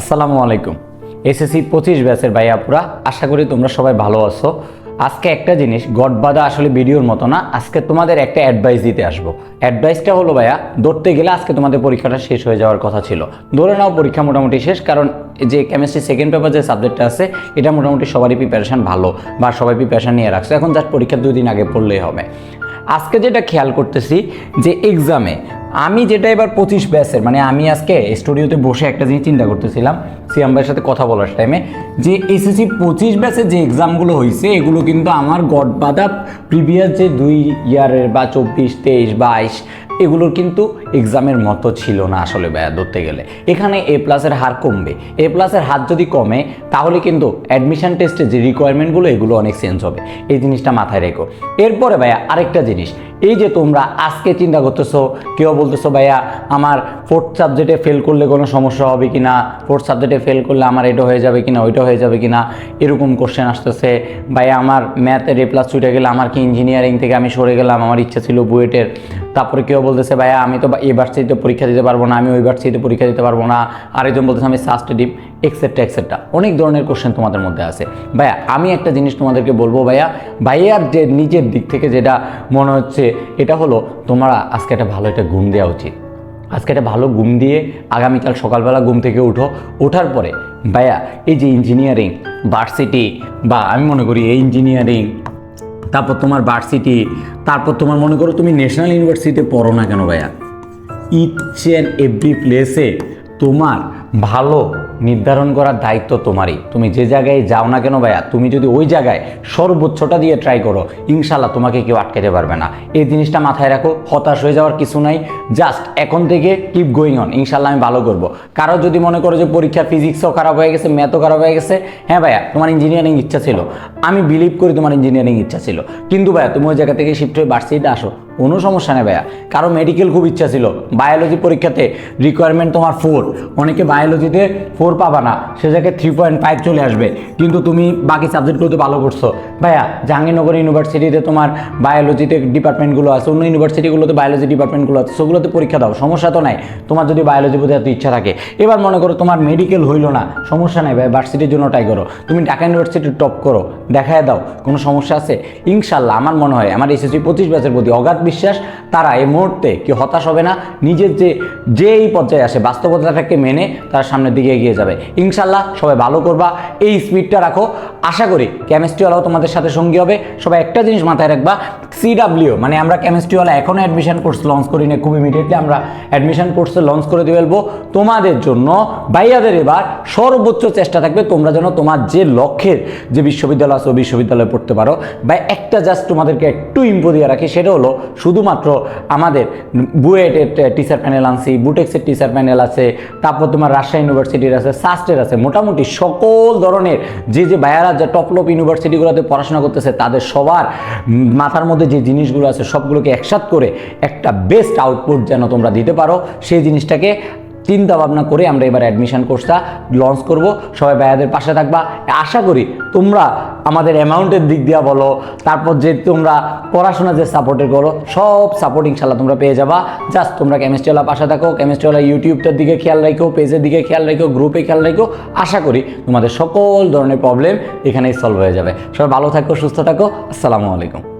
আসসালামু আলাইকুম। এসএসসি পঁচিশ ব্যাচের ভাইয়াপুরা, আশা করি তোমরা সবাই ভালো আছো। আজকে একটা জিনিস, গডবাদা আসলে ভিডিওর মতো না, আজকে তোমাদের একটা অ্যাডভাইস দিতে আসব। অ্যাডভাইসটা হলো ভাইয়া দৌড়তে গেলে আজকে তোমাদের পরীক্ষাটা শেষ হয়ে যাওয়ার কথা ছিল। ধরে নাও পরীক্ষা মোটামুটি শেষ, কারণ যে কেমিস্ট্রি সেকেন্ড পেপার যে সাবজেক্টটা আছে, এটা মোটামুটি সবারই প্রিপারেশন ভালো, বা সবাই প্রিপারেশন নিয়ে রাখছে। এখন জাস্ট পরীক্ষা দুই দিন আগে পড়লেই হবে। আজকে যেটা খেয়াল করতেছি, যে এক্সামে আমি যেটা এবার পঁচিশ ব্যাচের মানে আমি আজকে স্টুডিওতে বসে একটা জিনিস চিন্তা করতেছিলাম, সিয়াম ভাইয়ের সাথে কথা বলার টাইমে যে এসএসসি পঁচিশ ব্যাচের যে এক্সামগুলো হয়েছে এগুলো কিন্তু আমার গড বাদা প্রিভিয়াস যে দুই ইয়ারের বা চব্বিশ, তেইশ, বাইশ, এগুলোর কিন্তু এক্সামের মতো ছিল না আসলে ধরতে গেলে। এখানে এ প্লাসের হার কমবে। এ প্লাসের হার যদি কমে, তাহলে কিন্তু অ্যাডমিশন টেস্টে যে রিকোয়ারমেন্টগুলো এগুলো অনেক চেঞ্জ হবে। এই জিনিসটা মাথায় রেখো। এরপরে ভাইয়া আরেকটা জিনিস এই যে তোমরা আজকে চিন্তা করতেছো, কেউ বলতেছো, ভাইয়া, আমার ফোর্থ সাবজেক্টে ফেল করলে কোনো সমস্যা হবে কি না ফোর্থ সাবজেক্টে ফেল করলে আমার এটা হয়ে যাবে কিনা, ওইটা হয়ে যাবে কি না এরকম কোশ্চেন আসতেছে। ভাইয়া, আমার ম্যাথের এ প্লাস ছুটে গেলে আমার কি ইঞ্জিনিয়ারিং থেকে আমি সরে গেলাম? আমার ইচ্ছা ছিল বুয়েটের। তারপরে কেউ বলতেছে, ভাইয়া, আমি তো এই ভার্সিটিতে পরীক্ষা দিতে পারব না, আমি ওই ভার্সিটিতে পরীক্ষা দিতে পারব না। আরেকজন বলতেছে, আমি সাস্টেডিভ এক্সেট্রা এক্সেট্রা অনেক ধরনের কোশ্চেন তোমাদের মধ্যে আছে। ভাইয়া, আমি একটা জিনিস তোমাদেরকে বলব ভাইয়া। ভাইয়ার যে নিজের দিক থেকে যেটা মনে হচ্ছে, এটা হলো তোমরা আজকে একটা ভালো একটা ঘুম দেওয়া উচিত। আজকে একটা ভালো ঘুম দিয়ে আগামীকাল সকালবেলা ঘুম থেকে উঠো। ওঠার পরে, ভাইয়া, এই যে ইঞ্জিনিয়ারিং ভার্সিটি বা আমি মনে করি এই ইঞ্জিনিয়ারিং তারপর তোমার ভার্সিটি তারপর তোমার মনে করো তুমি ন্যাশনাল ইউনিভার্সিটিতে পড়ো না কেন ভাইয়া? ইচ অ্যান্ড এভরি প্লেসে তোমার ভালো নির্ধারণ করার দায়িত্ব তোমারই। তুমি যে জায়গায় যাও না কেন ভাইয়া? তুমি যদি ওই জায়গায় সর্বোচ্চটা দিয়ে ট্রাই করো ইনশাল্লাহ তোমাকে কেউ আটকাতে পারবে না। এই জিনিসটা মাথায় রাখো, হতাশ হয়ে যাওয়ার কিছু নাই। জাস্ট এখন থেকে কিপ গোয়িং অন ইনশাল্লাহ আমি ভালো করব। কারও যদি মনে করো যে পরীক্ষা ফিজিক্সও খারাপ হয়ে গেছে ম্যাথও খারাপ হয়ে গেছে হ্যাঁ ভাইয়া, তোমার ইঞ্জিনিয়ারিং ইচ্ছা ছিল। আমি বিলিভ করি তোমার ইঞ্জিনিয়ারিং ইচ্ছা ছিল। কিন্তু ভাইয়া, তুমি ওই জায়গা থেকে শিফট হয়ে ভার্সিটিতে আসো। কোনো সমস্যা নেই ভাইয়া। কারও মেডিকেল খুব ইচ্ছা ছিল। বায়োলজি পরীক্ষাতে রিকোয়ারমেন্ট তোমার ফোর অনেকে বায়োলজিতে ফোর পাবা না। সে জায়গায় থ্রি পয়েন্ট ফাইভ চলে আসবে। কিন্তু তুমি বাকি সাবজেক্টগুলোতে ভালো করছ। ভাইয়া, জাহাঙ্গীরনগর ইউনিভার্সিটিতে তোমার বায়োলজিতে ডিপার্টমেন্টগুলো আছে, অন্য ইউনিভার্সিটিগুলোতে বায়োলজি ডিপার্টমেন্টগুলো আছে, সেগুলোতে পরীক্ষা দাও। সমস্যা তো নাই। তোমার যদি বায়োলজি প্রতি এত ইচ্ছা থাকে। এবার মনে করো তোমার মেডিকেল হইল না। সমস্যা নেই ভাই ভার্সিটির জন্য ট্রাই করো। তুমি ঢাকা ইউনিভার্সিটি টপ করো। দেখায় দাও। কোনো সমস্যা আছে? ইনশাল্লাহ আমার মনে হয়, আমার এসএসসি পঁচিশ ব্যাচের প্রতি অগাধ বিশ্বাস তারা এই মুহূর্তে কি হতাশ হবে না। নিজের যে, যেই পর্যায়ে আসে, বাস্তবতাটাকে মেনে তারা সামনের দিকে এগিয়ে যাবে। ইনশাল্লাহ সবাই ভালো করবা। এই স্পিডটা রাখো। আশা করি কেমিস্ট্রিওয়ালাও তোমাদের সাথে সঙ্গী হবে। সবাই একটা জিনিস মাথায় রাখবা সিডাব্লিউ মানে আমরা কেমিস্ট্রিওয়ালা এখনও অ্যাডমিশন কোর্স লঞ্চ করি না খুব ইমিডিয়েটলি আমরা অ্যাডমিশন কোর্সে লঞ্চ করে দিয়ে ফেলব। তোমাদের জন্য ভাইয়াদের এবার সর্বোচ্চ চেষ্টা থাকবে, তোমরা যেন তোমার যে লক্ষ্যের যে বিশ্ববিদ্যালয় আছে বিশ্ববিদ্যালয়ে পড়তে পারো। বা একটা জাস্ট তোমাদেরকে একটু ইম্পো দিয়ে রাখি, সেটা হলো শুধুমাত্র আমাদের বুয়েটের টিচার প্যানেল আনছি বুটেক্সের টিচার প্যানেল আছে, তারপর তোমার রাজশাহী ইউনিভার্সিটির আছে সাস্টের আছে, মোটামুটি সকল ধরনের যে যে ভাইয়ারা যে টপলপ ইউনিভার্সিটিগুলোতে পড়াশোনা করতেছে, তাদের সবার মাথার মধ্যে যে জিনিসগুলো আছে সবগুলোকে একসাথ করে একটা বেস্ট আউটপুট যেন তোমরা দিতে পারো, সেই জিনিসটাকে চিন্তা ভাবনা করে আমরা এবার অ্যাডমিশন কোর্সটা লঞ্চ করব। সবাই ভাইয়াদের পাশে থাকবা। আশা করি তোমরা আমাদের অ্যামাউন্টের দিক দিয়া বলো, তারপর যে তোমরা পড়াশোনা যে সাপোর্টের করো সব সাপোর্ট ইনশাল্লাহ তোমরা পেয়ে যাবা। জাস্ট তোমরা কেমিস্ট্রিওয়ালা পাশে থাকো কেমিস্ট্রিওয়ালা ইউটিউবটার দিকে খেয়াল রাখো পেজের দিকে খেয়াল রাখো গ্রুপে খেয়াল রাখো। আশা করি তোমাদের সকল ধরনের প্রবলেম এখানেই সলভ হয়ে যাবে। সবাই ভালো থাকো, সুস্থ থাকো। আসসালামু আলাইকুম।